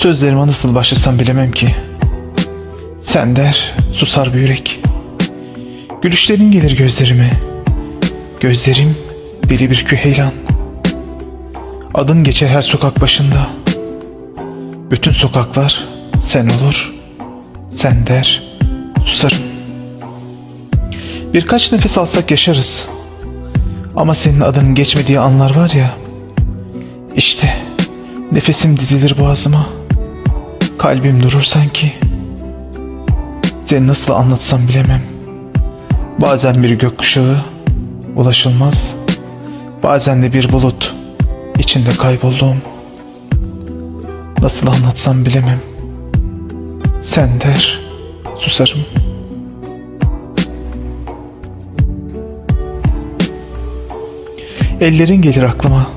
Sözlerime nasıl başlasam bilemem ki. Sen der, susar bir yürek. Gülüşlerin gelir gözlerime. Gözlerim deli bir küheylan. Adın geçer her sokak başında. Bütün sokaklar sen olur. Sen der, susarım. Birkaç nefes alsak yaşarız. Ama senin adının geçmediği anlar var ya. İşte nefesim dizilir boğazıma. Kalbim durur sanki. Seni nasıl anlatsam bilemem. Bazen bir gökkuşağı ulaşılmaz. Bazen de bir bulut içinde kaybolduğum. Nasıl anlatsam bilemem. Sen der, susarım. Ellerin gelir aklıma.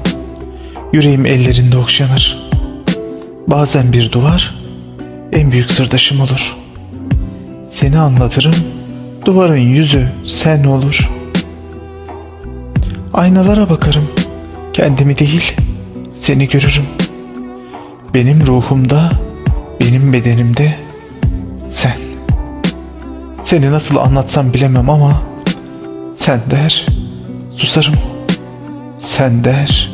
Yüreğim ellerinde okşanır. Bazen bir duvar en büyük sırdaşım olur. Seni anlatırım. Duvarın yüzü sen olur. Aynalara bakarım. Kendimi değil, seni görürüm. Benim ruhumda, benim bedenimde sen. Seni nasıl anlatsam bilemem ama sen der, susarım. Sen der,